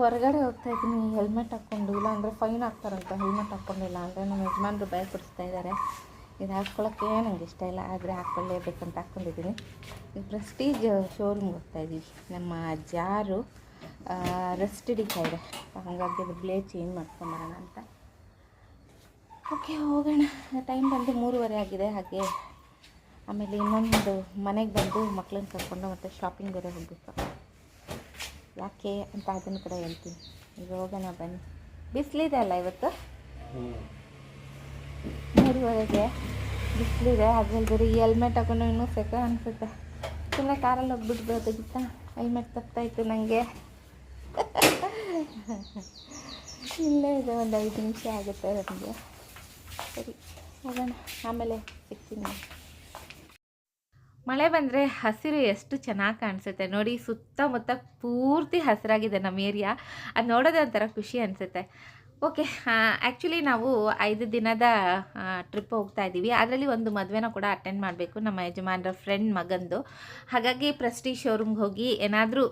ಹೊರಗಡೆ ಹೋಗ್ತಾ ಇದ್ದೀನಿ. ಹೆಲ್ಮೆಟ್ ಹಾಕ್ಕೊಂಡು ಇಲ್ಲ ಅಂದರೆ ಫೈನ್ ಹಾಕ್ತಾರಂತ ಹೆಲ್ಮೆಟ್ ಹಾಕ್ಕೊಂಡಿಲ್ಲ ಅಂದರೆ ನಮ್ಮ ಯಜಮಾನ್ರು ಭಯ ಕೊಡಿಸ್ತಾ ಇದ್ದಾರೆ. ಇದು ಹಾಕ್ಕೊಳ್ಳೋಕ್ಕೆ ನನಗೆ ಇಷ್ಟ ಇಲ್ಲ. ಆದರೆ ಹಾಕ್ಕೊಳ್ಳೇಬೇಕಂತ ಹಾಕ್ಕೊಂಡಿದ್ದೀನಿ. ಈಗ ಪ್ರೆಸ್ಟೀಜ್ ಶೋರೂಮ್ಗೆ ಹೋಗ್ತಾ ಇದ್ದೀವಿ. ನಮ್ಮ ಜಾರು ರೆಸ್ಟ್ ಹಿಡಿತಾ ಇದೆ. ಹಾಗಾಗಿ ಅದು ಬ್ಲೇಡ್ ಚೇಂಜ್ ಮಾಡ್ಕೊಂಬರೋಣ ಅಂತ. ಓಕೆ ಹೋಗೋಣ. ಟೈಮ್ ಬಂದು ಮೂರುವರೆ ಆಗಿದೆ. ಹಾಗೆ ಆಮೇಲೆ ಇನ್ನೊಂದು ಮನೆಗೆ ಬಂದು ಮಕ್ಕಳನ್ನ ಕರ್ಕೊಂಡು ಮತ್ತೆ ಶಾಪಿಂಗ್ ಬೇರೆ ಹೋಗಬೇಕು. ಯಾಕೆ ಅಂತ ಅದನ್ನು ಕೂಡ ಹೇಳ್ತೀನಿ. ಈಗ ಹೋಗೋಣ ಬನ್ನಿ. ಬಿಸಿಲಿದೆ ಅಲ್ಲ ಇವತ್ತು? ಮೂರುವರೆಗೆ ಬಿಸಿಲಿದೆ, ಅದ್ರಲ್ಲಿ ಈ ಹೆಲ್ಮೆಟ್ ಹಾಕೊಂಡು ಇನ್ನೂ ಸೆಕೆ ಅನಿಸುತ್ತೆ. ಸುಮ್ಮನೆ ಕಾರಲ್ಲಿ ಹೋಗ್ಬಿಡ್ಬೋದಾಗಿತ್ತ ಹೆಲ್ಮೆಟ್ ತಪ್ಪಾಯಿತು ನನಗೆ ಇಲ್ಲೇ ಇದೆ, ಒಂದು ಐದು ನಿಮಿಷ ಆಗುತ್ತೆ ನನಗೆ ಸರಿ, ಹೋಗೋಣ. ಆಮೇಲೆ ಸಿಗ್ತೀನಿ ಮಳೆ ಬಂದರೆ ಹಸಿರು ಎಷ್ಟು ಚೆನ್ನಾಗಿ ಕಾಣಿಸುತ್ತೆ. ನೋಡಿ ಸುತ್ತಮುತ್ತ ಪೂರ್ತಿ ಹಸಿರಾಗಿದೆ ನಮ್ಮ ಏರಿಯಾ. ಅದು ನೋಡೋದೇ ಒಂಥರ ಖುಷಿ ಅನಿಸುತ್ತೆ. ಓಕೆ ಆ್ಯಕ್ಚುಲಿ ನಾವು ಐದು ದಿನದ ಟ್ರಿಪ್ ಹೋಗ್ತಾ ಇದ್ದೀವಿ. ಅದರಲ್ಲಿ ಒಂದು ಮದುವೆನ ಕೂಡ ಅಟೆಂಡ್ ಮಾಡಬೇಕು ನಮ್ಮ ಯಜಮಾನರ ಫ್ರೆಂಡ್ ಮಗಂದು. ಹಾಗಾಗಿ ಪ್ರೆಸ್ಟೀಜ್ ಶೋರೂಮ್ಗೆ ಹೋಗಿ ಏನಾದರೂ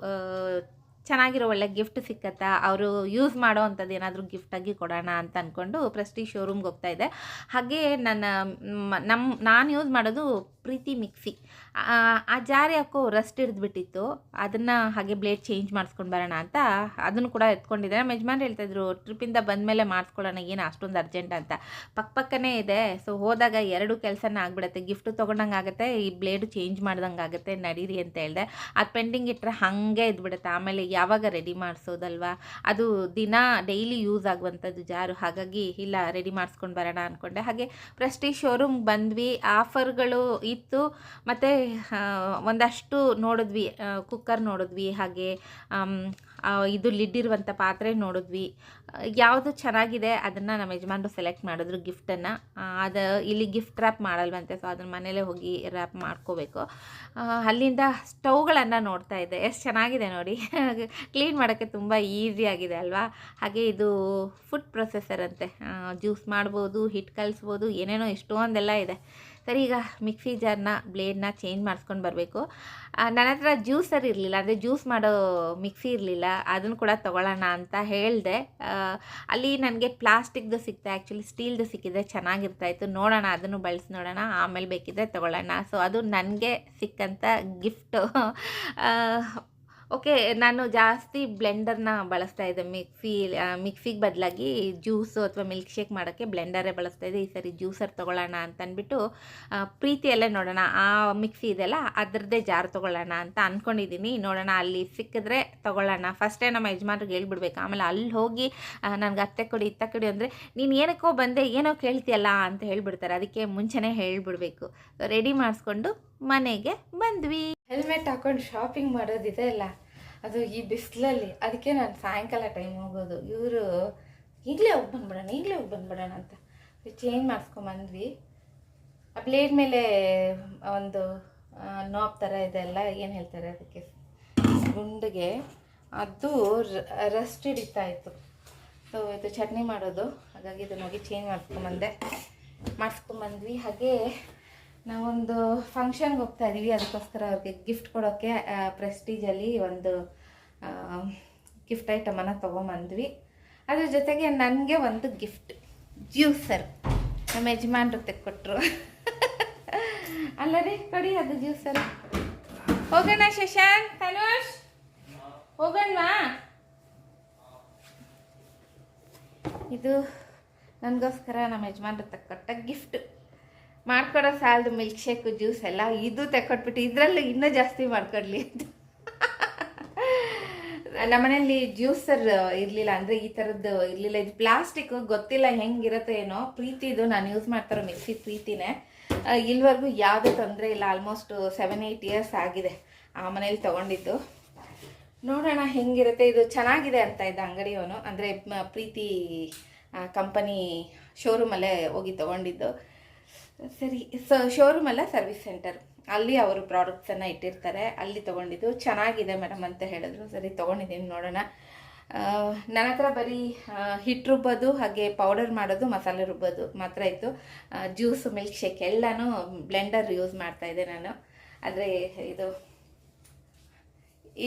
ಚೆನ್ನಾಗಿರೋ ಒಳ್ಳೆ ಗಿಫ್ಟ್ ಸಿಕ್ಕತ್ತಾ, ಅವರು ಯೂಸ್ ಮಾಡೋ ಅಂಥದ್ದು ಏನಾದರೂ ಗಿಫ್ಟಾಗಿ ಕೊಡೋಣ ಅಂತ ಅಂದ್ಕೊಂಡು ಪ್ರೆಸ್ಟಿ ಶೋರೂಮ್ಗೆ ಹೋಗ್ತಾ ಇದೆ ಹಾಗೆ ನನ್ನ ನಮ್ಮ ನಾನು ಯೂಸ್ ಮಾಡೋದು ಪ್ರೀತಿ ಮಿಕ್ಸಿ. ಆ ಜಾರಿ ಹಾಕೋ ರಸ್ಟ್ ಹಿಡಿದ್ಬಿಟ್ಟಿತ್ತು ಅದನ್ನು ಹಾಗೆ ಬ್ಲೇಡ್ ಚೇಂಜ್ ಮಾಡಿಸ್ಕೊಂಡು ಬರೋಣ ಅಂತ ಅದನ್ನು ಕೂಡ ಎತ್ಕೊಂಡಿದ್ದೆ. ನಮ್ಮ ಯಜಮಾನ್ರು ಹೇಳ್ತಾಯಿದ್ರು ಟ್ರಿಪ್ಪಿಂದ ಬಂದಮೇಲೆ ಮಾಡಿಸ್ಕೊಳ್ಳೋಣ, ಏನು ಅಷ್ಟೊಂದು ಅರ್ಜೆಂಟ್ ಅಂತ. ಪಕ್ಕ ಪಕ್ಕನೇ ಇದೆ. ಸೊ ಹೋದಾಗ ಎರಡು ಕೆಲಸನ ಆಗ್ಬಿಡುತ್ತೆ. ಗಿಫ್ಟ್ ತೊಗೊಂಡಂಗೆ ಆಗುತ್ತೆ, ಈ ಬ್ಲೇಡು ಚೇಂಜ್ ಮಾಡ್ದಂಗೆ ಆಗುತ್ತೆ, ನಡೀರಿ ಅಂತ ಹೇಳಿದೆ. ಅದು ಪೆಂಡಿಂಗ್ ಇಟ್ಟರೆ ಹಾಗೆ ಇದ್ಬಿಡುತ್ತೆ. ಆಮೇಲೆ ಯಾವಾಗ ರೆಡಿ ಮಾಡಿಸೋದಲ್ವಾ? ಅದು ದಿನ ಡೈಲಿ ಯೂಸ್ ಆಗುವಂಥದ್ದು ಜಾರು. ಹಾಗಾಗಿ ಇಲ್ಲ ರೆಡಿ ಮಾಡಿಸ್ಕೊಂಡು ಬರೋಣ ಅಂದ್ಕೊಂಡೆ ಹಾಗೆ ಪ್ರೆಸ್ಟೀಜ್ ಶೋರೂಮ್ಗೆ ಬಂದ್ವಿ. ಆಫರ್ಗಳು ಇತ್ತು. ಮತ್ತು ಒಂದಷ್ಟು ನೋಡಿದ್ವಿ ಕುಕ್ಕರ್ ನೋಡಿದ್ವಿ, ಹಾಗೆ ಇದು ಲಿಡ್ಡಿರುವಂಥ ಪಾತ್ರೆ ನೋಡಿದ್ವಿ. ಯಾವುದು ಚೆನ್ನಾಗಿದೆ ಅದನ್ನು ನಮ್ಮ ಯಜಮಾನರು ಸೆಲೆಕ್ಟ್ ಮಾಡಿದ್ರು ಗಿಫ್ಟನ್ನು ಅದು ಇಲ್ಲಿ ಗಿಫ್ಟ್ ರ್ಯಾಪ್ ಮಾಡಲ್ವಂತೆ ಸೊ ಅದನ್ನ ಮನೇಲೇ ಹೋಗಿ ರ್ಯಾಪ್ ಮಾಡ್ಕೋಬೇಕು. ಅಲ್ಲಿಂದ ಸ್ಟವ್ಗಳನ್ನು ನೋಡ್ತಾ ಇದ್ದೆ. ಎಷ್ಟು ಚೆನ್ನಾಗಿದೆ ನೋಡಿ. ಕ್ಲೀನ್ ಮಾಡೋಕ್ಕೆ ತುಂಬ ಈಸಿ ಆಗಿದೆ ಅಲ್ವಾ? ಹಾಗೆ ಇದು ಫುಡ್ ಪ್ರೊಸೆಸರ್ ಅಂತೆ. ಜ್ಯೂಸ್ ಮಾಡ್ಬೋದು ಹಿಟ್ಟು ಕಲಿಸ್ಬೋದು, ಏನೇನೋ ಎಷ್ಟೊಂದೆಲ್ಲ ಇದೆ. ಸರಿ, ಈಗ ಮಿಕ್ಸಿ ಜಾರ್ನ, ಬ್ಲೇಡ್ನ ಚೇಂಜ್ ಮಾಡಿಸ್ಕೊಂಡು ಬರಬೇಕು. ನನ್ನ ಹತ್ರ ಜ್ಯೂಸರ್ ಇರಲಿಲ್ಲ, ಅಂದರೆ ಜ್ಯೂಸ್ ಮಾಡೋ ಮಿಕ್ಸಿ ಇರಲಿಲ್ಲ, ಅದನ್ನು ಕೂಡ ತೊಗೊಳ್ಳೋಣ ಅಂತ ಹೇಳಿದೆ. ಅಲ್ಲಿ ನನಗೆ ಪ್ಲಾಸ್ಟಿಕ್ದು ಸಿಕ್ತೆ ಆ್ಯಕ್ಚುಲಿ ಸ್ಟೀಲ್ದು ಸಿಕ್ಕಿದ್ರೆ ಚೆನ್ನಾಗಿರ್ತಾಯಿತ್ತು. ನೋಡೋಣ, ಅದನ್ನು ಬಳಸಿ ನೋಡೋಣ, ಆಮೇಲೆ ಬೇಕಿದ್ರೆ ತೊಗೊಳ್ಳೋಣ. ಸೊ, ಅದು ನನಗೆ ಸಿಕ್ಕಂಥ ಗಿಫ್ಟು. ಓಕೆ ನಾನು ಜಾಸ್ತಿ ಬ್ಲೆಂಡರ್ನ ಬಳಸ್ತಾ ಇದ್ದೆ. ಮಿಕ್ಸಿ ಮಿಕ್ಸಿಗೆ ಬದಲಾಗಿ ಜ್ಯೂಸು ಅಥವಾ ಮಿಲ್ಕ್ ಶೇಕ್ ಮಾಡೋಕ್ಕೆ ಬ್ಲೆಂಡರೇ ಬಳಸ್ತಾ ಇದ್ದೆ. ಈ ಸರಿ ಜ್ಯೂಸರ್ ತೊಗೊಳ್ಳೋಣ ಅಂತ ಅಂದ್ಬಿಟ್ಟು ಆ, ಪ್ರೀತಿಯಲ್ಲೇ ನೋಡೋಣ. ಆ ಮಿಕ್ಸಿ ಇದೆಲ್ಲ ಅದರದ್ದೇ ಜಾರ್ ತೊಗೊಳ್ಳೋಣ ಅಂತ ಅಂದ್ಕೊಂಡಿದ್ದೀನಿ ನೋಡೋಣ ಅಲ್ಲಿ ಸಿಕ್ಕಿದ್ರೆ ತೊಗೊಳ್ಳೋಣ. ಫಸ್ಟೇ ನಮ್ಮ ಯಜಮಾನ್ರಿಗೆ ಹೇಳ್ಬಿಡ್ಬೇಕು. ಆಮೇಲೆ ಅಲ್ಲಿ ಹೋಗಿ ನನಗೆ ಅತ್ತೆ ಕೊಡಿ ಇತ್ತ ಕೊಡಿ ಅಂದರೆ ನೀನು ಏನಕ್ಕೋ ಬಂದೆ ಏನೋ ಕೇಳ್ತಿಯಲ್ಲ? ಅಂತ ಹೇಳಿಬಿಡ್ತಾರೆ. ಅದಕ್ಕೆ ಮುಂಚೆನೇ ಹೇಳಿಬಿಡ್ಬೇಕು. ರೆಡಿ ಮಾಡಿಸ್ಕೊಂಡು ಮನೆಗೆ ಬಂದ್ವಿ. ಹೆಲ್ಮೆಟ್ ಹಾಕೊಂಡು ಶಾಪಿಂಗ್ ಮಾಡೋದಿದೆ ಅಲ್ಲ ಅದು ಈ ಬಿಸಿಲಲ್ಲಿ. ಅದಕ್ಕೆ ನಾನು ಸಾಯಂಕಾಲ ಟೈಮ್ ಹೋಗೋದು. ಇವರು, ಈಗಲೇ ಹೋಗಿ ಬಂದ್ಬಿಡೋಣ, ಈಗಲೇ ಹೋಗಿ ಬಂದ್ಬಿಡೋಣ ಅಂತ. ಚೇಂಜ್ ಮಾಡಿಸ್ಕೊಂಬಂದ್ವಿ ಆ ಬ್ಲೇಡ್ ಮೇಲೆ ಒಂದು ನಾಬ್ ಥರ ಇದೆಲ್ಲ ಏನು ಹೇಳ್ತಾರೆ ಅದಕ್ಕೆ? ಗುಂಡಿಗೆ. ಅದು ರಸ್ಟ್ ಹಿಡಿತಾ ಇತ್ತು. ಸೊ ಇದು ಚಟ್ನಿ ಮಾಡೋದು. ಹಾಗಾಗಿ ಇದನ್ನ ಹೋಗಿ ಚೇಂಜ್ ಮಾಡಿಸ್ಕೊಂಬಂದೆ ಮಾಡಿಸ್ಕೊಂಬಂದ್ವಿ ಹಾಗೆ ನಾವೊಂದು ಫಂಕ್ಷನ್ಗೆ ಹೋಗ್ತಾ ಇದ್ದೀವಿ ಅದಕ್ಕೋಸ್ಕರ ಅವ್ರಿಗೆ ಗಿಫ್ಟ್ ಕೊಡೋಕ್ಕೆ ಪ್ರೆಸ್ಟೀಜಲ್ಲಿ ಒಂದು ಗಿಫ್ಟ್ ಐಟಮನ್ನು ತೊಗೊಂಬಂದ್ವಿ. ಅದ್ರ ಜೊತೆಗೆ ನನಗೆ ಒಂದು ಗಿಫ್ಟ್ ಜ್ಯೂಸರ್ ನಮ್ಮ ಯಜಮಾನ್ರು ತೆಕ್ಕೊಟ್ರು. ಅಲ್ಲರಿ ಕೊಡಿ ಅದು ಜ್ಯೂಸರ್ ಹೋಗೋಣ ಶಶಾಂತ್ ತನುಷ್? ಹೋಗೋಣವಾ? ಇದು ನನಗೋಸ್ಕರ ನಮ್ಮ ಯಜಮಾನ್ರು ತಕ್ಕೊಟ್ಟ ಗಿಫ್ಟ್ ಮಾಡ್ಕೊಡೋ ಸಾಲದು ಮಿಲ್ಕ್ ಶೇಕು ಜ್ಯೂಸ್ ಎಲ್ಲ ಇದು ತೆಕ್ಕೊಟ್ಬಿಟ್ಟು ಇದರಲ್ಲೂ ಇನ್ನೂ ಜಾಸ್ತಿ ಮಾಡ್ಕೊಡ್ಲಿ ಅಂತ. ನಮ್ಮನೇಲಿ ಜ್ಯೂಸರ್ ಇರಲಿಲ್ಲ ಅಂದರೆ ಈ ಥರದ್ದು ಇರಲಿಲ್ಲ. ಇದು ಪ್ಲಾಸ್ಟಿಕ್ ಗೊತ್ತಿಲ್ಲ ಹೆಂಗಿರುತ್ತೆ ಏನೋ. ಪ್ರೀತಿ ಇದು. ನಾನು ಯೂಸ್ ಮಾಡ್ತಾರೋ ಮಿಕ್ಸಿ ಪ್ರೀತಿನೇ. ಇಲ್ಲಿವರೆಗೂ ಯಾವುದೇ ತೊಂದರೆ ಇಲ್ಲ. ಆಲ್ಮೋಸ್ಟ್ ಸೆವೆನ್ ಏಯ್ಟ್ ಇಯರ್ಸ್ ಆಗಿದೆ ಆ ಮನೇಲಿ ತೊಗೊಂಡಿದ್ದು. ನೋಡೋಣ ಹೆಂಗಿರುತ್ತೆ. ಇದು ಚೆನ್ನಾಗಿದೆ ಅಂತ ಇದ್ದ ಅಂಗಡಿಯವನು. ಅಂದರೆ ಪ್ರೀತಿ ಕಂಪನಿ ಶೋರೂಮಲ್ಲೇ ಹೋಗಿ ತೊಗೊಂಡಿದ್ದು. ಸರಿ, ಸೊ ಶೋರೂಮ್ ಅಲ್ಲ ಸರ್ವಿಸ್ ಸೆಂಟರ್ ಅಲ್ಲಿ ಅವರು ಪ್ರಾಡಕ್ಟ್ಸನ್ನು ಇಟ್ಟಿರ್ತಾರೆ. ಅಲ್ಲಿ ತೊಗೊಂಡಿದ್ದು ಚೆನ್ನಾಗಿದೆ ಮೇಡಮ್ ಅಂತ ಹೇಳಿದ್ರು. ಸರಿ, ತೊಗೊಂಡಿದ್ದೀನಿ ನೋಡೋಣ. ನನ್ನ ಹತ್ರ ಬರೀ ಹಿಟ್ಟು ರುಬ್ಬೋದು, ಹಾಗೆ ಪೌಡರ್ ಮಾಡೋದು, ಮಸಾಲೆ ರುಬ್ಬೋದು ಮಾತ್ರ ಇತ್ತು. ಜ್ಯೂಸ್ ಮಿಲ್ಕ್ ಶೇಕ್ ಎಲ್ಲನೂ ಬ್ಲೆಂಡರ್ ಯೂಸ್ ಮಾಡ್ತಾ ಇದ್ದೆ ನಾನು. ಆದರೆ ಇದು,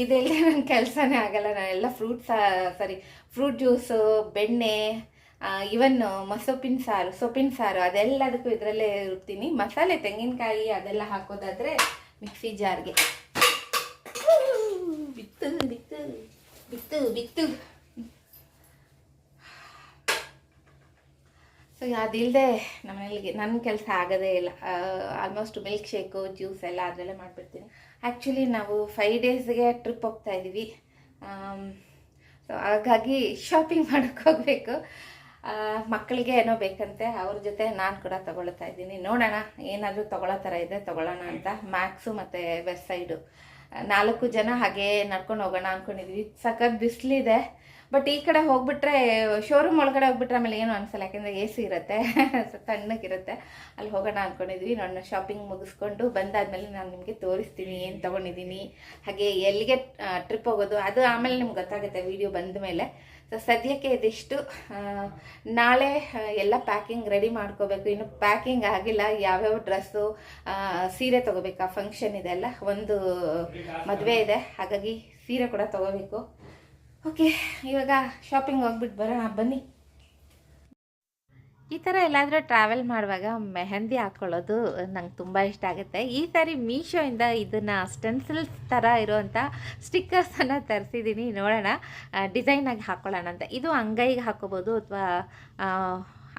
ಇದೆಲ್ಲ ನನ್ನ ಕೆಲಸನೇ ಆಗಲ್ಲ. ನಾನೆಲ್ಲ ಫ್ರೂಟ್ಸ್ ಸಾರಿ ಫ್ರೂಟ್ ಜ್ಯೂಸು ಬೆಣ್ಣೆ ಇವನ್ ಮಸೊಪ್ಪಿನ ಸಾರು, ಸೊಪ್ಪಿನ ಸಾರು, ಅದೆಲ್ಲದಕ್ಕೂ ಇದರಲ್ಲೇ ಇರ್ತೀನಿ ಮಸಾಲೆ, ತೆಂಗಿನಕಾಯಿ, ಅದೆಲ್ಲ ಹಾಕೋದಾದರೆ ಮಿಕ್ಸಿ ಜಾರ್ಗೆ. ಬಿತ್ತು ಬಿತ್ತು ಬಿತ್ತು ಬಿತ್ತು. ಸೊ ಅದಿಲ್ಲದೆ ನಮ್ಮನೇಲಿಗೆ ನನ್ನ ಕೆಲಸ ಆಗೋದೇ ಇಲ್ಲ. ಆಲ್ಮೋಸ್ಟ್ ಮಿಲ್ಕ್ ಶೇಕು ಜ್ಯೂಸ್ ಎಲ್ಲ ಅದರಲ್ಲೇ ಮಾಡಿಬಿಡ್ತೀನಿ. ಆ್ಯಕ್ಚುಲಿ ನಾವು ಫೈವ್ ಡೇಸ್ಗೆ ಟ್ರಿಪ್ ಹೋಗ್ತಾ ಇದ್ದೀವಿ ಸೊ ಹಾಗಾಗಿ ಶಾಪಿಂಗ್ ಮಾಡೋಕ್ಕೆ ಹೋಗಬೇಕು. ಮಕ್ಕಳಿಗೆ ಏನೋ ಬೇಕಂತೆ, ಅವ್ರ ಜೊತೆ ನಾನು ಕೂಡ ತಗೊಳ್ತಾ ಇದ್ದೀನಿ. ನೋಡೋಣ, ಏನಾದರೂ ತಗೊಳ್ಳೋ ಥರ ಇದೆ, ತಗೊಳ್ಳೋಣ ಅಂತ. ಮ್ಯಾಕ್ಸು ಮತ್ತು ವೆಸ್ಟ್ ಸೈಡು ನಾಲ್ಕು ಜನ ಹಾಗೆ ನಡ್ಕೊಂಡು ಹೋಗೋಣ ಅಂದ್ಕೊಂಡಿದ್ವಿ ಸಖತ್ ಬಿಸಿಲಿದೆ. ಬಟ್ ಈ ಕಡೆ ಹೋಗ್ಬಿಟ್ರೆ ಶೋರೂಮ್ ಒಳಗಡೆ ಹೋಗ್ಬಿಟ್ರೆ ಆಮೇಲೆ ಏನು ಅನ್ಸಲ್ಲ. ಯಾಕೆಂದರೆ ಎ ಸಿ ಇರುತ್ತೆ. ತಣ್ಣಗಿರುತ್ತೆ ಅಲ್ಲಿ ಹೋಗೋಣ ಅಂದ್ಕೊಂಡಿದ್ವಿ ನನ್ನ ಶಾಪಿಂಗ್ ಮುಗಿಸ್ಕೊಂಡು ಬಂದಾದ್ಮೇಲೆ ನಾನು ನಿಮಗೆ ತೋರಿಸ್ತೀನಿ ಏನು ತೊಗೊಂಡಿದ್ದೀನಿ ಹಾಗೆ ಎಲ್ಲಿಗೆ ಟ್ರಿಪ್ ಹೋಗೋದು, ಅದು ಆಮೇಲೆ ನಿಮ್ಗೆ ಗೊತ್ತಾಗುತ್ತೆ ವಿಡಿಯೋ ಬಂದ ಮೇಲೆ. ಸೊ ಸದ್ಯಕ್ಕೆ ಇದಿಷ್ಟು. ನಾಳೆ ಎಲ್ಲ ಪ್ಯಾಕಿಂಗ್ ರೆಡಿ ಮಾಡ್ಕೋಬೇಕು. ಇನ್ನು ಪ್ಯಾಕಿಂಗ್ ಆಗಿಲ್ಲ. ಯಾವ್ಯಾವ ಡ್ರೆಸ್ಸು ಸೀರೆ ತೊಗೋಬೇಕಾ? ಫಂಕ್ಷನ್ ಇದೆಲ್ಲ ಒಂದು ಮದುವೆ ಇದೆ. ಹಾಗಾಗಿ ಸೀರೆ ಕೂಡ ತೊಗೋಬೇಕು. ಓಕೆ, ಇವಾಗ ಶಾಪಿಂಗ್ ಹೋಗ್ಬಿಟ್ಟು ಬರೋಣ, ಬನ್ನಿ. ಈ ಥರ ಎಲ್ಲಾದರೂ ಟ್ರಾವೆಲ್ ಮಾಡುವಾಗ ಮೆಹಂದಿ ಹಾಕ್ಕೊಳ್ಳೋದು ನಂಗೆ ತುಂಬ ಇಷ್ಟ ಆಗುತ್ತೆ. ಈ ಸಾರಿ ಮೀಶೋಯಿಂದ ಇದನ್ನು ಸ್ಟೆನ್ಸಿಲ್ಸ್ ಥರ ಇರೋವಂಥ ಸ್ಟಿಕ್ಕರ್ಸನ್ನು ತರಿಸಿದ್ದೀನಿ ನೋಡೋಣ. ಡಿಸೈನಾಗಿ ಹಾಕ್ಕೊಳ್ಳೋಣ ಅಂತ. ಇದು ಅಂಗೈಗೆ ಹಾಕೋಬೋದು ಅಥವಾ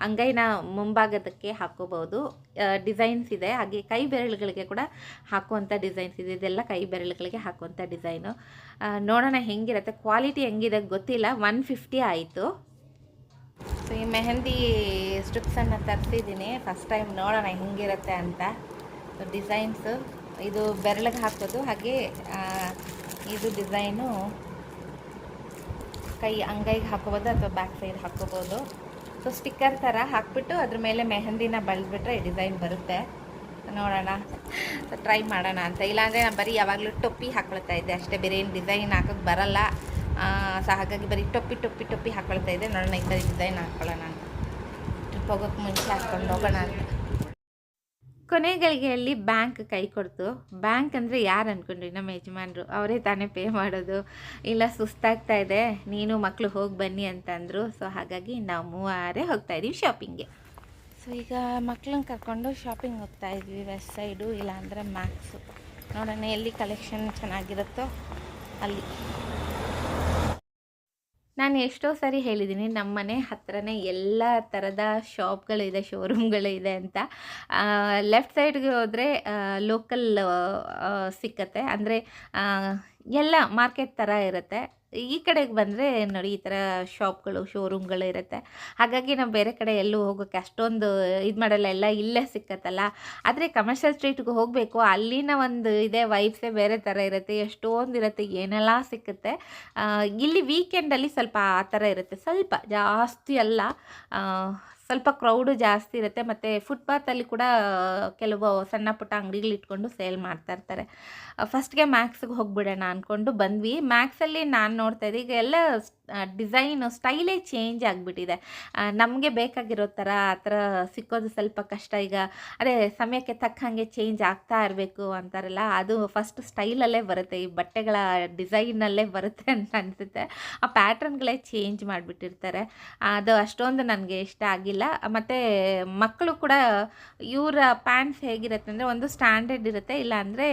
ಅಂಗೈನ ಮುಂಭಾಗದಕ್ಕೆ ಹಾಕೋಬಹುದು. ಡಿಸೈನ್ಸ್ ಇದೆ. ಹಾಗೆ ಕೈ ಬೆರಳುಗಳಿಗೆ ಕೂಡ ಹಾಕುವಂಥ ಡಿಸೈನ್ಸ್ ಇದೆ. ಇದೆಲ್ಲ ಕೈ ಬೆರಳುಗಳಿಗೆ ಹಾಕುವಂಥ ಡಿಸೈನು ನೋಡೋಣ ಹೆಂಗಿರುತ್ತೆ. ಕ್ವಾಲಿಟಿ ಹೆಂಗಿದೆ ಗೊತ್ತಿಲ್ಲ. ಒನ್ ಫಿಫ್ಟಿ ಆಯಿತು. ಸೊ ಈ ಮೆಹಂದಿ ಸ್ಟ್ರಿಪ್ಸನ್ನು ತರಿಸಿದ್ದೀನಿ. ಫಸ್ಟ್ ಟೈಮ್ ನೋಡೋಣ ಹೆಂಗಿರುತ್ತೆ ಅಂತ. ಡಿಸೈನ್ಸು ಇದು ಬೆರಳಿಗೆ ಹಾಕೋದು. ಹಾಗೆ ಇದು ಡಿಸೈನು ಕೈ ಅಂಗೈಗೆ ಹಾಕೋಬೋದು ಅಥವಾ ಬ್ಯಾಕ್ ಸೈಡ್ ಹಾಕೋಬೋದು ಸೊ ಸ್ಟಿಕ್ಕರ್ ಥರ ಹಾಕ್ಬಿಟ್ಟು ಅದ್ರ ಮೇಲೆ ಮೆಹಂದಿನ ಬಳಸ್ಬಿಟ್ರೆ ಡಿಸೈನ್ ಬರುತ್ತೆ. ನೋಡೋಣ. ಸೊ ಟ್ರೈ ಮಾಡೋಣ ಅಂತ. ಇಲ್ಲಾಂದರೆ ನಾನು ಬರೀ ಯಾವಾಗಲೂ ಟೊಪ್ಪಿ ಹಾಕೊಳ್ತಾ ಇದ್ದೆ ಅಷ್ಟೇ. ಬೇರೆ ಏನು ಡಿಸೈನ್ ಹಾಕೋಕ್ಕೆ ಬರಲ್ಲ. ಸೊ ಹಾಗಾಗಿ ಬರೀ ಟೊಪ್ಪಿ ಟೊಪ್ಪಿ ಟೊಪ್ಪಿ ಹಾಕೊಳ್ತಾ ಇದ್ದೆ. ನೋಡೋಣ ಈ ಥರ ಡಿಸೈನ್ ಹಾಕ್ಕೊಳ್ಳೋಣ ಅಂತ. ಟ್ರಿಪ್ ಹೋಗೋಕ್ಕೆ ಮುಂಚೆ ಹಾಕ್ಕೊಂಡು ಹೋಗೋಣ ಅಂತ. ಕೊನೆ ಗಳಿಗೆಯಲ್ಲಿ ಬ್ಯಾಂಕ್ ಕೈ ಕೊಡ್ತು. ಬ್ಯಾಂಕ್ ಅಂದರೆ ಯಾರು ಅಂದ್ಕೊಂಡ್ರಿ ನಮ್ಮ ಯಜಮಾನ್ರು? ಅವರೇ ತಾನೇ ಪೇ ಮಾಡೋದು. ಇಲ್ಲ ಸುಸ್ತಾಗ್ತಾ ಇದೆ. ನೀನು ಮಕ್ಕಳು ಹೋಗಿ ಬನ್ನಿ ಅಂತಂದರು. ಸೊ ಹಾಗಾಗಿ ನಾವು ಮೂವಾರೇ ಹೋಗ್ತಾ ಇದ್ದೀವಿ ಶಾಪಿಂಗ್ಗೆ ಸೊ ಈಗ ಮಕ್ಳನ್ನ ಕರ್ಕೊಂಡು ಶಾಪಿಂಗ್ ಹೋಗ್ತಾ ಇದ್ವಿ ವೆಸ್ಟ್ ಸೈಡು ಇಲ್ಲಾಂದರೆ ಮ್ಯಾಕ್ಸು ನೋಡೋಣ ಎಲ್ಲಿ ಕಲೆಕ್ಷನ್ ಚೆನ್ನಾಗಿರುತ್ತೋ ಅಲ್ಲಿ. ನಾನು ಎಷ್ಟೋ ಸಾರಿ ಹೇಳಿದ್ದೀನಿ, ನಮ್ಮ ಮನೆ ಹತ್ರನೇ ಎಲ್ಲ ಥರದ ಶಾಪ್ಗಳಿದೆ, ಶೋರೂಮ್ಗಳಿದೆ ಅಂತ. ಲೆಫ್ಟ್ ಸೈಡ್ಗೆ ಹೋದರೆ ಲೋಕಲ್ ಸಿಕ್ಕತ್ತೆ. ಅಂದರೆ ಎಲ್ಲ ಮಾರ್ಕೆಟ್ ಥರ ಇರುತ್ತೆ. ಈ ಕಡೆಗೆ ಬಂದರೆ ನೋಡಿ ಈ ಥರ ಶಾಪ್ಗಳು ಶೋರೂಮ್ಗಳು ಇರುತ್ತೆ. ಹಾಗಾಗಿ ನಾವು ಬೇರೆ ಕಡೆ ಎಲ್ಲೂ ಹೋಗೋಕ್ಕೆ ಅಷ್ಟೊಂದು ಇದು ಮಾಡಲ್ಲ, ಎಲ್ಲ ಇಲ್ಲೇ ಸಿಕ್ಕತ್ತಲ್ಲ. ಆದರೆ ಕಮರ್ಷಿಯಲ್ ಸ್ಟ್ರೀಟ್ಗೆ ಹೋಗಬೇಕು, ಅಲ್ಲಿನ ಒಂದು ಇದೆ ವೈಬ್ಸೇ ಬೇರೆ ಥರ ಇರುತ್ತೆ, ಎಷ್ಟೊಂದು ಇರುತ್ತೆ, ಏನೆಲ್ಲ ಸಿಕ್ಕುತ್ತೆ. ಇಲ್ಲಿ ವೀಕೆಂಡಲ್ಲಿ ಸ್ವಲ್ಪ ಆ ಥರ ಇರುತ್ತೆ. ಸ್ವಲ್ಪ ಜಾಸ್ತಿ ಅಲ್ಲ ಸ್ವಲ್ಪ ಕ್ರೌಡು ಜಾಸ್ತಿ ಇರುತ್ತೆ. ಮತ್ತು ಫುಟ್ಪಾತಲ್ಲಿ ಕೂಡ ಕೆಲವು ಸಣ್ಣ ಪುಟ್ಟ ಅಂಗಡಿಗಳು ಇಟ್ಕೊಂಡು ಸೇಲ್ ಮಾಡ್ತಾ ಇರ್ತಾರೆ. ಫಸ್ಟ್ಗೆ ಮ್ಯಾಕ್ಸ್ಗೆ ಹೋಗಿಬಿಡೋಣ ಅಂದ್ಕೊಂಡು ಬಂದ್ವಿ. ಮ್ಯಾಕ್ಸಲ್ಲಿ ನಾನು ನೋಡ್ತಾ ಇದ್ದೆ. ಈಗ ಎಲ್ಲ ಡಿಸೈನು ಸ್ಟೈಲೇ ಚೇಂಜ್ ಆಗಿಬಿಟ್ಟಿದೆ. ನಮಗೆ ಬೇಕಾಗಿರೋ ಥರ ಆ ಥರ ಸಿಕ್ಕೋದು ಸ್ವಲ್ಪ ಕಷ್ಟ. ಈಗ ಅದೇ ಸಮಯಕ್ಕೆ ತಕ್ಕ ಹಾಗೆ ಚೇಂಜ್ ಆಗ್ತಾ ಇರಬೇಕು ಅಂತಾರಲ್ಲ, ಅದು ಫಸ್ಟ್ ಸ್ಟೈಲಲ್ಲೇ ಬರುತ್ತೆ. ಈ ಬಟ್ಟೆಗಳ ಡಿಸೈನಲ್ಲೇ ಬರುತ್ತೆ ಅಂತ ಅನಿಸುತ್ತೆ. ಆ ಪ್ಯಾಟ್ರನ್ಗಳೇ ಚೇಂಜ್ ಮಾಡಿಬಿಟ್ಟಿರ್ತಾರೆ. ಅದು ಅಷ್ಟೊಂದು ನನಗೆ ಇಷ್ಟ ಆಗಿಲ್ಲ. ಮತ್ತು ಮಕ್ಕಳು ಕೂಡ ಇವರ ಪ್ಯಾಂಟ್ಸ್ ಹೇಗಿರುತ್ತೆ ಅಂದರೆ ಒಂದು ಸ್ಟ್ಯಾಂಡರ್ಡ್ ಇರುತ್ತೆ, ಇಲ್ಲಾಂದರೆ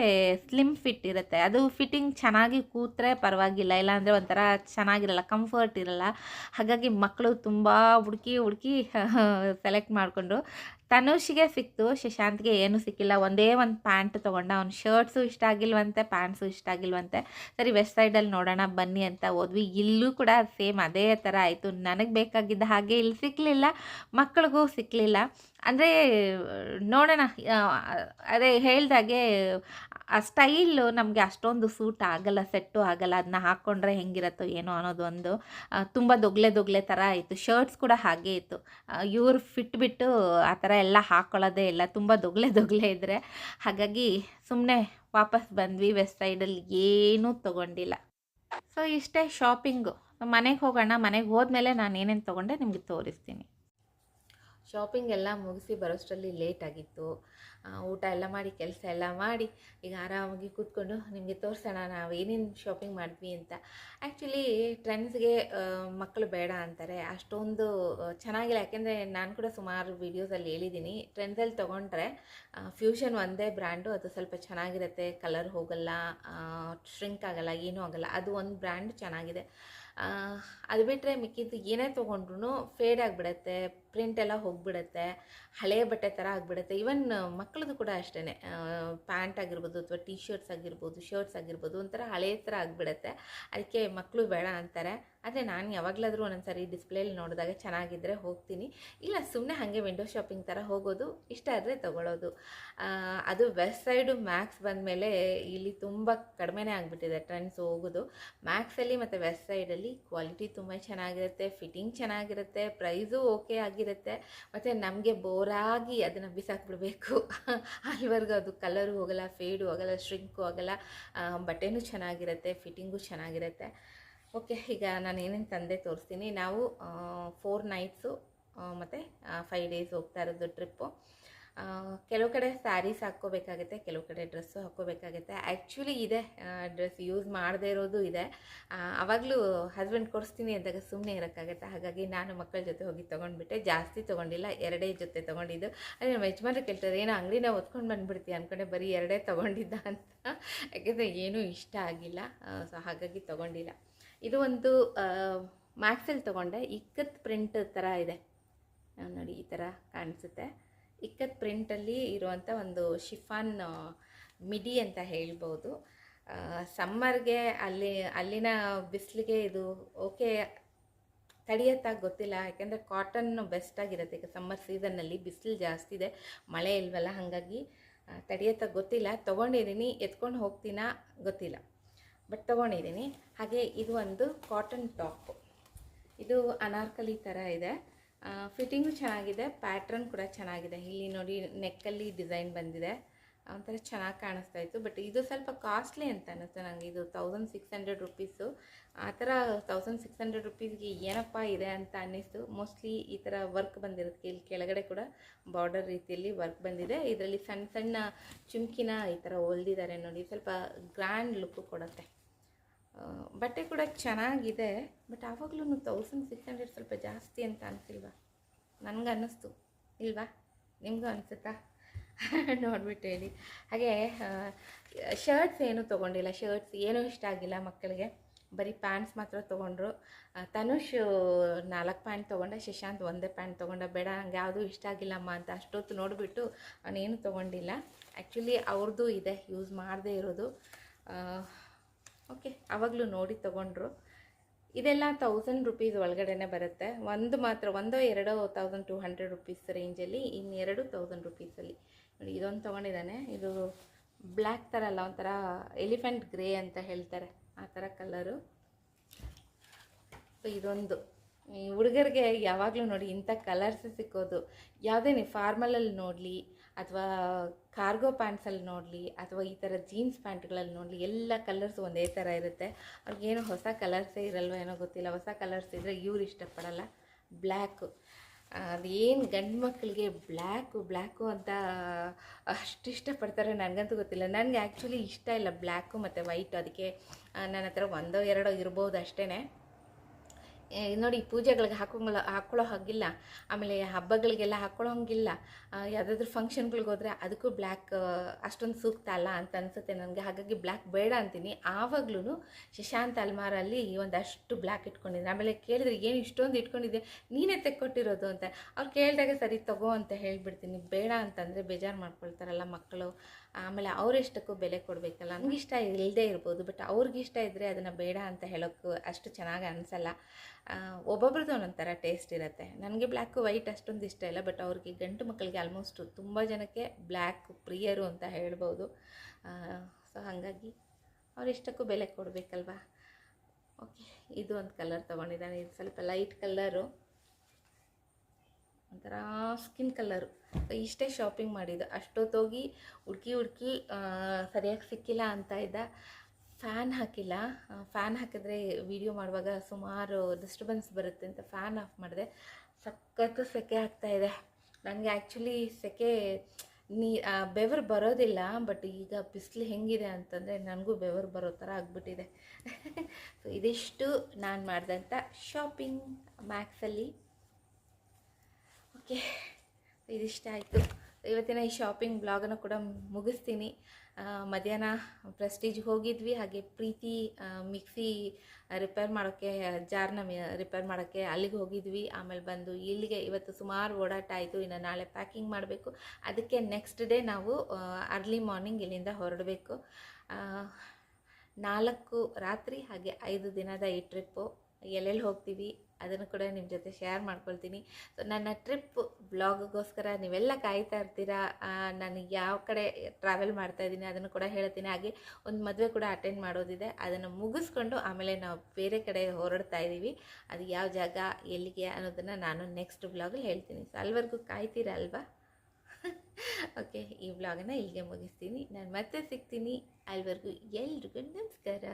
ಸ್ಲಿಮ್ ಫಿಟ್ ಇರುತ್ತೆ. ಅದು ಫಿಟ್ಟಿಂಗ್ ಚೆನ್ನಾಗಿ ಕೂತ್ರೆ ಪರವಾಗಿಲ್ಲ, ಇಲ್ಲಾಂದರೆ ಒಂಥರ ಚೆನ್ನಾಗಿರಲ್ಲ ಕಂಫರ್ಟ್ ಇರಲ್ಲ. ಹಾಗಾಗಿ ಮಕ್ಕಳು ತುಂಬ ಹುಡುಕಿ ಹುಡುಕಿ ಸೆಲೆಕ್ಟ್ ಮಾಡಿಕೊಂಡು ತನುಷಿಗೆ ಸಿಕ್ತು. ಶಶಾಂತ್ಗೆ ಏನೂ ಸಿಕ್ಕಿಲ್ಲ. ಒಂದೇ ಒಂದು ಪ್ಯಾಂಟ್ ತೊಗೊಂಡ. ಅವ್ನ ಶರ್ಟ್ಸು ಇಷ್ಟ ಆಗಿಲ್ವಂತೆ ಪ್ಯಾಂಟ್ಸು ಇಷ್ಟ ಆಗಿಲ್ವಂತೆ. ಸರಿ ವೆಸ್ಟ್ ಸೈಡಲ್ಲಿ ನೋಡೋಣ, ಬನ್ನಿ ಅಂತ ಹೋದ್ವಿ. ಇಲ್ಲೂ ಕೂಡ ಸೇಮ್ ಅದೇ ಥರ ಆಯಿತು. ನನಗೆ ಬೇಕಾಗಿದ್ದ ಹಾಗೆ ಇಲ್ಲಿ ಸಿಕ್ಕಲಿಲ್ಲ ಮಕ್ಕಳಿಗೂ ಸಿಕ್ಕಲಿಲ್ಲ ಅಂದರೆ ನೋಡೋಣ ಅದೇ ಹೇಳಿದಾಗೆ ಆ ಸ್ಟೈಲು ನಮಗೆ ಅಷ್ಟೊಂದು ಸೂಟ್ ಆಗಲ್ಲ ಸೆಟ್ಟು ಆಗಲ್ಲ ಅದನ್ನ ಹಾಕ್ಕೊಂಡ್ರೆ ಹೆಂಗಿರತ್ತೋ ಏನೋ ಅನ್ನೋದು ಒಂದು ಆ, ತುಂಬ ದೊಗ್ಲೆ ದೊಗ್ಲೆ ಥರ ಆಯಿತು. ಶರ್ಟ್ಸ್ ಕೂಡ ಹಾಗೆ ಇತ್ತು. ಇವ್ರು ಫಿಟ್ ಬಿಟ್ಟು ಆ ಥರ ಎಲ್ಲ ಹಾಕ್ಕೊಳ್ಳೋದೇ ಇಲ್ಲ ತುಂಬ ದೊಗ್ಲೆ ದೊಗ್ಲೆ ಇದ್ದರೆ ಹಾಗಾಗಿ ಸುಮ್ಮನೆ ವಾಪಸ್ ಬಂದ್ವಿ ವೆಸ್ಟ್ ಸೈಡಲ್ಲಿ ಏನೂ ತೊಗೊಂಡಿಲ್ಲ. ಸೊ ಇಷ್ಟೇ ಶಾಪಿಂಗು ಮನೆಗೆ ಹೋಗೋಣ ಮನೆಗೆ ಹೋದ್ಮೇಲೆ ನಾನು ಏನೇನು ತೊಗೊಂಡೆ ನಿಮಗೆ ತೋರಿಸ್ತೀನಿ. ಶಾಪಿಂಗ್ ಎಲ್ಲ ಮುಗಿಸಿ ಬರೋಷ್ಟರಲ್ಲಿ ಲೇಟ್ ಆಗಿತ್ತು. ಊಟ ಎಲ್ಲ ಮಾಡಿ, ಕೆಲಸ ಎಲ್ಲ ಮಾಡಿ, ಈಗ ಆರಾಮಾಗಿ ಕೂತ್ಕೊಂಡು ನಿಮಗೆ ತೋರಿಸೋಣ ನಾವು ಏನೇನು ಶಾಪಿಂಗ್ ಮಾಡಿದ್ವಿ ಅಂತ. ಆ್ಯಕ್ಚುಲಿ ಟ್ರೆಂಡ್ಸ್ಗೆ ಮಕ್ಕಳು ಬೇಡ ಅಂತಾರೆ. ಅಷ್ಟೊಂದು ಚೆನ್ನಾಗಿಲ್ಲ. ಯಾಕೆಂದರೆ ನಾನು ಕೂಡ ಸುಮಾರು ವೀಡಿಯೋಸಲ್ಲಿ ಹೇಳಿದ್ದೀನಿ ಟ್ರೆಂಡ್ಸಲ್ಲಿ ತೊಗೊಂಡ್ರೆ ಫ್ಯೂಷನ್ ಒಂದೇ ಬ್ರ್ಯಾಂಡು ಅದು ಸ್ವಲ್ಪ ಚೆನ್ನಾಗಿರುತ್ತೆ. ಕಲರ್ ಹೋಗಲ್ಲ ಶ್ರಿಂಕ್ ಆಗಲ್ಲ, ಏನೂ ಆಗಲ್ಲ. ಅದು ಒಂದು ಬ್ರ್ಯಾಂಡ್ ಚೆನ್ನಾಗಿದೆ. ಅದು ಬಿಟ್ಟರೆ ಮಿಕ್ಕಿದ್ದು ಏನೇ ತೊಗೊಂಡ್ರು ಫೇಡ್ ಆಗಿಬಿಡುತ್ತೆ. ಪ್ರಿಂಟ್ ಎಲ್ಲ ಹೋಗ್ಬಿಡುತ್ತೆ ಹಳೆಯ ಬಟ್ಟೆ ಥರ ಆಗಿಬಿಡುತ್ತೆ. ಈವನ್ ಮಕ್ಕಳದು ಕೂಡ ಅಷ್ಟೇ ಪ್ಯಾಂಟ್ ಆಗಿರ್ಬೋದು ಅಥವಾ ಟೀ ಶರ್ಟ್ಸ್ ಆಗಿರ್ಬೋದು ಶರ್ಟ್ಸ್ ಆಗಿರ್ಬೋದು, ಒಂಥರ ಹಳೆಯ ಥರ ಆಗಿಬಿಡುತ್ತೆ. ಅದಕ್ಕೆ ಮಕ್ಕಳು ಬೇಡ ಅಂತಾರೆ. ಆದರೆ ನಾನು ಯಾವಾಗಲಾದರೂ ಒಂದೊಂದು ಸಾರಿ ಡಿಸ್ಪ್ಲೇಲಿ ನೋಡಿದಾಗ ಚೆನ್ನಾಗಿದ್ದರೆ ಹೋಗ್ತೀನಿ. ಇಲ್ಲ ಸುಮ್ಮನೆ ಹಾಗೆ ವಿಂಡೋ ಶಾಪಿಂಗ್ ಥರ ಹೋಗೋದು, ಇಷ್ಟ ಆದರೆ ತೊಗೊಳ್ಳೋದು ಅದು ವೆಸ್ಟ್ ಸೈಡು ಮ್ಯಾಕ್ಸ್ ಬಂದಮೇಲೆ ಇಲ್ಲಿ ತುಂಬ ಕಡಿಮೆನೇ ಆಗಿಬಿಟ್ಟಿದೆ ಟ್ರೆಂಡ್ಸ್ ಹೋಗೋದು. ಮ್ಯಾಕ್ಸಲ್ಲಿ ಮತ್ತು ವೆಸ್ಟ್ ಸೈಡಲ್ಲಿ ಕ್ವಾಲಿಟಿ ತುಂಬ ಚೆನ್ನಾಗಿರುತ್ತೆ ಫಿಟ್ಟಿಂಗ್ ಚೆನ್ನಾಗಿರುತ್ತೆ ಪ್ರೈಸು ಓಕೆ ಆಗಿರುತ್ತೆ ಮತ್ತು ನಮಗೆ ಬೋರಾಗಿ ಅದನ್ನು ಬಿಸಾಕ್ಬಿಡ್ಬೇಕು. ಅಲ್ಲಿವರೆಗೂ ಅದು ಕಲರು ಹೋಗಲ್ಲ ಫೇಡು ಹೋಗಲ್ಲ ಶ್ರಿಂಕು ಆಗಲ್ಲ ಬಟ್ಟೆನೂ ಚೆನ್ನಾಗಿರುತ್ತೆ ಫಿಟ್ಟಿಂಗು ಚೆನ್ನಾಗಿರುತ್ತೆ. ಓಕೆ ಈಗ ನಾನು ಏನೇನು ತಂದೆ ತೋರಿಸ್ತೀನಿ. ನಾವು ಫೋರ್ ನೈಟ್ಸು ಮತ್ತು ಫೈವ್ ಡೇಸ್ ಹೋಗ್ತಾ ಇರೋದು ಟ್ರಿಪ್ಪು ಕೆಲವು ಕಡೆ ಸ್ಯಾರೀಸ್ ಹಾಕ್ಕೋಬೇಕಾಗುತ್ತೆ, ಕೆಲವು ಕಡೆ ಡ್ರೆಸ್ಸು ಹಾಕ್ಕೋಬೇಕಾಗುತ್ತೆ. ಆ್ಯಕ್ಚುಲಿ ಇದೆ ಡ್ರೆಸ್ ಯೂಸ್ ಮಾಡದೇ ಇರೋದು ಇದೆ. ಆವಾಗಲೂ ಹಸ್ಬೆಂಡ್ ಕೊಡಿಸ್ತೀನಿ ಅಂದಾಗ ಸುಮ್ಮನೆ ಇರೋಕ್ಕಾಗತ್ತೆ. ಹಾಗಾಗಿ ನಾನು ಮಕ್ಕಳ ಜೊತೆ ಹೋಗಿ ತೊಗೊಂಡ್ಬಿಟ್ಟೆ. ಜಾಸ್ತಿ ತೊಗೊಂಡಿಲ್ಲ, ಎರಡೇ ಜೊತೆ ತೊಗೊಂಡಿದ್ದು. ಅದೇ ನಮ್ಮ ಯಜಮಾನ್ರು ಕೇಳ್ತಾರೆ, ಏನೋ ಅಂಗಡಿನ ಒತ್ಕೊಂಡು ಬಂದುಬಿಡ್ತೀಯ? ಅಂದ್ಕೊಂಡೆ ಬರೀ ಎರಡೇ ತೊಗೊಂಡಿದ್ದ ಅಂತ. ಯಾಕೆಂದರೆ ಏನೂ ಇಷ್ಟ ಆಗಿಲ್ಲ. ಸೊ ಹಾಗಾಗಿ ತೊಗೊಂಡಿಲ್ಲ. ಇದು ಒಂದು ಮ್ಯಾಕ್ಸಲ್ಲಿ ತೊಗೊಂಡೆ. ಇಕ್ಕತ್ ಪ್ರಿಂಟ್ ಥರ ಇದೆ. ನೋಡಿ, ಈ ಥರ ಕಾಣಿಸುತ್ತೆ. ಇಕ್ಕತ್ ಪ್ರಿಂಟಲ್ಲಿ ಇರುವಂಥ ಒಂದು ಶಿಫಾನ್ ಮಿಡಿ ಅಂತ ಹೇಳ್ಬೋದು. ಸಮ್ಮರ್ಗೆ ಅಲ್ಲಿ, ಅಲ್ಲಿನ ಬಿಸಿಲಿಗೆ ಇದು ಓಕೆ ತಡೆಯತ್ತಾಗಿ ಗೊತ್ತಿಲ್ಲ, ಯಾಕೆಂದರೆ ಕಾಟನ್ ಬೆಸ್ಟಾಗಿರುತ್ತೆ ಈಗ ಸಮ್ಮರ್ ಸೀಸನ್ನಲ್ಲಿ ಬಿಸಿಲು ಜಾಸ್ತಿ ಇದೆ, ಮಳೆ ಇಲ್ವಲ್ಲ, ಹಾಗಾಗಿ ತಡೆಯತ್ತಾಗಿ ಗೊತ್ತಿಲ್ಲ. ತೊಗೊಂಡಿದ್ದೀನಿ ಎತ್ಕೊಂಡು ಹೋಗ್ತೀನಾ ಗೊತ್ತಿಲ್ಲ ಬಟ್ ತೊಗೊಂಡಿದ್ದೀನಿ ಹಾಗೆ ಇದು ಒಂದು ಕಾಟನ್ ಟಾಪ್ ಇದು ಅನಾರ್ಕಲಿ ಥರ ಇದೆ. ಫಿಟ್ಟಿಂಗು ಚೆನ್ನಾಗಿದೆ ಪ್ಯಾಟ್ರನ್ ಕೂಡ ಚೆನ್ನಾಗಿದೆ. ಇಲ್ಲಿ ನೋಡಿ ನೆಕ್ಕಲ್ಲಿ ಡಿಸೈನ್ ಬಂದಿದೆ. ಒಂಥರ ಚೆನ್ನಾಗಿ ಕಾಣಿಸ್ತಾ ಇತ್ತು. ಬಟ್ ಇದು ಸ್ವಲ್ಪ ಕಾಸ್ಟ್ಲಿ ಅಂತ ಅನ್ನಿಸ್ತು ನನಗೆ ಇದು ತೌಸಂಡ್ ಸಿಕ್ಸ್ ಹಂಡ್ರೆಡ್ ರುಪೀಸು ಆ ಥರ ತೌಸಂಡ್ ಸಿಕ್ಸ್ ಹಂಡ್ರೆಡ್ ರುಪೀಸ್ಗೆ ಏನಪ್ಪ ಇದೆ ಅಂತ ಅನ್ನಿಸ್ತು. ಮೋಸ್ಟ್ಲಿ ಈ ಥರ ವರ್ಕ್ ಬಂದಿರುತ್ತೆ. ಇಲ್ಲಿ ಕೆಳಗಡೆ ಕೂಡ ಬಾರ್ಡರ್ ರೀತಿಯಲ್ಲಿ ವರ್ಕ್ ಬಂದಿದೆ. ಇದರಲ್ಲಿ ಸಣ್ಣ ಸಣ್ಣ ಚುಮ್ಕಿನ ಈ ಥರ ಹೊಲ್ದಿದ್ದಾರೆ ನೋಡಿ. ಸ್ವಲ್ಪ ಗ್ರ್ಯಾಂಡ್ ಲುಕ್ಕು ಕೊಡುತ್ತೆ. ಬಟ್ಟೆ ಕೂಡ ಚೆನ್ನಾಗಿದೆ ಬಟ್ ಆವಾಗಲೂ ತೌಸಂಡ್ ಸಿಕ್ಸ್ ಹಂಡ್ರೆಡ್ ಸ್ವಲ್ಪ ಜಾಸ್ತಿ ಅಂತ ಅನಿಸಿಲ್ವಾ? ನನಗೆ ಅನ್ನಿಸ್ತು. ಇಲ್ವಾ? ನಿಮಗೂ ಅನಿಸುತ್ತಾ? ನೋಡ್ಬಿಟ್ಟು ಹೇಳಿ. ಹಾಗೆ ಶರ್ಟ್ಸ್ ಏನೂ ತೊಗೊಂಡಿಲ್ಲ ಶರ್ಟ್ಸ್ ಏನೂ ಇಷ್ಟ ಆಗಿಲ್ಲ ಮಕ್ಕಳಿಗೆ. ಬರೀ ಪ್ಯಾಂಟ್ಸ್ ಮಾತ್ರ ತೊಗೊಂಡ್ರು. ತನುಷ್ ನಾಲ್ಕು ಪ್ಯಾಂಟ್ ತೊಗೊಂಡೆ, ಶಶಾಂತ್ ಒಂದೇ ಪ್ಯಾಂಟ್ ತೊಗೊಂಡ, ಬೇಡ, ನಂಗೆ ಯಾವುದೂ ಇಷ್ಟ ಆಗಿಲ್ಲಮ್ಮ ಅಂತ ಅಷ್ಟೊತ್ತು ನೋಡಿಬಿಟ್ಟು ಅವನೇನು ತೊಗೊಂಡಿಲ್ಲ. ಆ್ಯಕ್ಚುಲಿ ಅವ್ರದ್ದು ಇದೆ ಯೂಸ್ ಮಾಡದೇ ಇರೋದು. ಓಕೆ ಆವಾಗಲೂ ನೋಡಿ ತೊಗೊಂಡ್ರು. ಇದೆಲ್ಲ ತೌಸಂಡ್ ರುಪೀಸ್ ಒಳಗಡೆನೆ ಬರುತ್ತೆ. ಒಂದು ಮಾತ್ರ, ಒಂದೋ ಎರಡೋ ತೌಸಂಡ್ ಟು ಹಂಡ್ರೆಡ್ ರುಪೀಸ್ ರೇಂಜಲ್ಲಿ ಇನ್ನೆರಡು ತೌಸಂಡ್ ರುಪೀಸಲ್ಲಿ ನೋಡಿ, ಇದೊಂದು ತೊಗೊಂಡಿದ್ದಾನೆ. ಇದು ಬ್ಲ್ಯಾಕ್ ಥರ ಅಲ್ಲ, ಒಂಥರ ಎಲಿಫೆಂಟ್ ಗ್ರೇ ಅಂತ ಹೇಳ್ತಾರೆ. ಆ ಥರ ಕಲರು ಸೊ ಇದೊಂದು. ಈ ಹುಡುಗರಿಗೆ ಯಾವಾಗಲೂ ನೋಡಿ ಇಂಥ ಕಲರ್ಸ್ ಸಿಕ್ಕೋದು. ಯಾವುದೇ ನೀವು ಫಾರ್ಮಲಲ್ಲಿ ನೋಡಲಿ, ಅಥವಾ ಕಾರ್ಗೋ ಪ್ಯಾಂಟ್ಸಲ್ಲಿ ನೋಡಲಿ ಅಥವಾ ಈ ಥರ ಜೀನ್ಸ್ ಪ್ಯಾಂಟ್ಗಳಲ್ಲಿ ನೋಡಲಿ, ಎಲ್ಲ ಕಲರ್ಸ್ ಒಂದೇ ಥರ ಇರುತ್ತೆ. ಅವ್ರಿಗೇನು ಹೊಸ ಕಲರ್ಸೇ ಇರಲ್ವ ಏನೋ ಗೊತ್ತಿಲ್ಲ. ಹೊಸ ಕಲರ್ಸ್ ಇದ್ದರೆ ಇವ್ರು ಇಷ್ಟಪಡಲ್ಲ. ಬ್ಲ್ಯಾಕು. ಅದೇನು ಗಂಡು ಮಕ್ಕಳಿಗೆ ಬ್ಲ್ಯಾಕು ಬ್ಲ್ಯಾಕು ಅಂತ ಅಷ್ಟು ಇಷ್ಟಪಡ್ತಾರೆ ನನಗಂತೂ ಗೊತ್ತಿಲ್ಲ. ನನಗೆ ಆ್ಯಕ್ಚುಲಿ ಇಷ್ಟ ಇಲ್ಲ ಬ್ಲ್ಯಾಕು ಮತ್ತು ವೈಟು. ಅದಕ್ಕೆ ನನ್ನ ಹತ್ರ ಒಂದೋ ಎರಡೋ ಇರ್ಬೋದು ಅಷ್ಟೇ ನೋಡಿ, ಪೂಜೆಗಳಿಗೆ ಹಾಕೊಂಗಲ್ಲ ಹಾಕ್ಕೊಳ್ಳೋ ಹಾಗಿಲ್ಲ. ಆಮೇಲೆ ಹಬ್ಬಗಳಿಗೆಲ್ಲ ಹಾಕ್ಕೊಳ್ಳೋ ಹಂಗಿಲ್ಲ ಯಾವುದಾದ್ರೂ ಫಂಕ್ಷನ್ಗಳಿಗೆ ಹೋದರೆ ಅದಕ್ಕೂ ಬ್ಲ್ಯಾಕ್ ಅಷ್ಟೊಂದು ಸೂಕ್ತ ಅಲ್ಲ ಅಂತ ಅನಿಸುತ್ತೆ ನನಗೆ. ಹಾಗಾಗಿ ಬ್ಲ್ಯಾಕ್ ಬೇಡ ಅಂತೀನಿ. ಆವಾಗ್ಲೂ ಶಶಾಂತ್ ಅಲ್ಮಾರಲ್ಲಿ ಒಂದಷ್ಟು ಬ್ಲ್ಯಾಕ್ ಇಟ್ಕೊಂಡಿದ್ದೆ ಆಮೇಲೆ ಕೇಳಿದ್ರೆ, ಏನು ಇಷ್ಟೊಂದು ಇಟ್ಕೊಂಡಿದ್ದೆ ನೀನೇ ತೆಕ್ಕೊಟ್ಟಿರೋದು ಅಂತ. ಅವ್ರು ಕೇಳಿದಾಗ, ಸರಿ, ತಗೋ ಅಂತ ಹೇಳಿಬಿಡ್ತೀನಿ. ಬೇಡ ಅಂತಂದರೆ ಬೇಜಾರು ಮಾಡ್ಕೊಳ್ತಾರಲ್ಲ ಮಕ್ಕಳು. ಆಮೇಲೆ ಅವರೆಷ್ಟಕ್ಕೂ ಬೆಲೆ ಕೊಡಬೇಕಲ್ಲ, ನನಗೆ ಇಷ್ಟ ಇಲ್ಲದೇ ಇರ್ಬೋದು ಬಟ್ ಅವ್ರಿಗೆ ಇಷ್ಟ ಇದ್ದರೆ ಅದನ್ನು ಬೇಡ ಅಂತ ಹೇಳೋಕ್ಕೂ ಅಷ್ಟು ಚೆನ್ನಾಗಿ ಅನಿಸಲ್ಲ. ಒಬ್ಬೊಬ್ರದ್ದು ಒಂದೊಂದು ಥರ ಟೇಸ್ಟ್ ಇರುತ್ತೆ. ನನಗೆ ಬ್ಲ್ಯಾಕು ವೈಟ್ ಅಷ್ಟೊಂದು ಇಷ್ಟ ಇಲ್ಲ ಬಟ್ ಅವ್ರಿಗೆ ಗಂಟು ಮಕ್ಕಳಿಗೆ ಆಲ್ಮೋಸ್ಟ್ ತುಂಬ ಜನಕ್ಕೆ ಬ್ಲ್ಯಾಕ್ ಪ್ರಿಯರು ಅಂತ ಹೇಳ್ಬೋದು. ಸೊ ಹಾಗಾಗಿ ಅವರಿಷ್ಟಕ್ಕೂ ಬೆಲೆ ಕೊಡಬೇಕಲ್ವಾ? ಓಕೆ ಇದು ಒಂದು ಕಲರ್ ತೊಗೊಂಡಿದ್ದಾನೆ ಇದು ಸ್ವಲ್ಪ ಲೈಟ್ ಕಲ್ಲರು ಒಂಥರ ಸ್ಕಿನ್ ಕಲರು ಇಷ್ಟೇ ಶಾಪಿಂಗ್ ಮಾಡಿದ್ದು. ಅಷ್ಟೊತ್ತೋಗಿ ಹುಡುಕಿ ಹುಡುಕಿ ಸರಿಯಾಗಿ ಸಿಕ್ಕಿಲ್ಲ ಅಂತ ಇದ್ದ. ಫ್ಯಾನ್ ಹಾಕಿಲ್ಲ. ಫ್ಯಾನ್ ಹಾಕಿದ್ರೆ ವಿಡಿಯೋ ಮಾಡುವಾಗ ಸುಮಾರು ಡಿಸ್ಟರ್ಬೆನ್ಸ್ ಬರುತ್ತೆ ಅಂತ ಫ್ಯಾನ್ ಆಫ್ ಮಾಡಿದೆ. ಸಖತ್ತು ಸೆಕೆ ಇದೆ. ನನಗೆ ಆ್ಯಕ್ಚುಲಿ ಸೆಕೆ ನೀ ಬೆವರು ಬರೋದಿಲ್ಲ ಬಟ್ ಈಗ ಬಿಸಿಲು ಹೆಂಗಿದೆ ಅಂತಂದರೆ ನನಗೂ ಬೆವರು ಬರೋ ಥರ ಆಗಿಬಿಟ್ಟಿದೆ. ಸೊ ಇದಿಷ್ಟು ನಾನು ಮಾಡಿದಂಥ ಶಾಪಿಂಗ್ ಮ್ಯಾಕ್ಸಲ್ಲಿ ಓಕೆ. ಇದಿಷ್ಟ ಆಯಿತು. ಇವತ್ತಿನ ಈ ಶಾಪಿಂಗ್ ಬ್ಲಾಗನ್ನು ಕೂಡ ಮುಗಿಸ್ತೀನಿ. ಮಧ್ಯಾಹ್ನ ಪ್ರೆಸ್ಟೀಜ್ ಹೋಗಿದ್ವಿ. ಹಾಗೆ ಪ್ರೀತಿ ಮಿಕ್ಸಿ ರಿಪೇರ್ ಮಾಡೋಕ್ಕೆ, ಜಾರ್ನ ರಿಪೇರ್ ಮಾಡೋಕ್ಕೆ ಅಲ್ಲಿಗೆ ಹೋಗಿದ್ವಿ. ಆಮೇಲೆ ಬಂದು ಇಲ್ಲಿಗೆ ಇವತ್ತು ಸುಮಾರು ಓಡಾಟ ಆಯಿತು. ಇನ್ನು ನಾಳೆ ಪ್ಯಾಕಿಂಗ್ ಮಾಡಬೇಕು. ಅದಕ್ಕೆ ನೆಕ್ಸ್ಟ್ ಡೇ ನಾವು ಅರ್ಲಿ ಮಾರ್ನಿಂಗ್ ಇಲ್ಲಿಂದ ಹೊರಡಬೇಕು. ನಾಲ್ಕು ರಾತ್ರಿ ಹಾಗೆ ಐದು ದಿನದ ಈ ಟ್ರಿಪ್ಪು ಎಲ್ಲೆಲ್ಲಿ ಹೋಗ್ತೀವಿ ಅದನ್ನು ಕೂಡ ನಿಮ್ಮ ಜೊತೆ ಶೇರ್ ಮಾಡ್ಕೊಳ್ತೀನಿ. ಸೊ ನನ್ನ ಟ್ರಿಪ್ ಬ್ಲಾಗ್ಗೋಸ್ಕರ ನೀವೆಲ್ಲ ಕಾಯ್ತಾ ಇರ್ತೀರಾ? ನಾನು ಯಾವ ಕಡೆ ಟ್ರಾವೆಲ್ ಮಾಡ್ತಾ ಇದ್ದೀನಿ ಅದನ್ನು ಕೂಡ ಹೇಳ್ತೀನಿ. ಹಾಗೆ ಒಂದು ಮದುವೆ ಕೂಡ ಅಟೆಂಡ್ ಮಾಡೋದಿದೆ. ಅದನ್ನು ಮುಗಿಸ್ಕೊಂಡು ಆಮೇಲೆ ನಾವು ಬೇರೆ ಕಡೆ ಹೊರಡ್ತಾ ಇದ್ದೀವಿ. ಅದು ಯಾವ ಜಾಗ, ಎಲ್ಲಿಗೆ ಅನ್ನೋದನ್ನು ನಾನು ನೆಕ್ಸ್ಟ್ ಬ್ಲಾಗಲ್ಲಿ ಹೇಳ್ತೀನಿ. ಸೊ ಅಲ್ಲಿವರೆಗೂ ಕಾಯ್ತೀರಾ ಅಲ್ವಾ? ಓಕೆ ಈ ಬ್ಲಾಗನ್ನು ಇಲ್ಲಿಗೆ ಮುಗಿಸ್ತೀನಿ. ನಾನು ಮತ್ತೆ ಸಿಗ್ತೀನಿ. ಅಲ್ಲಿವರೆಗೂ ಎಲ್ರಿಗೂ ನಮಸ್ಕಾರ.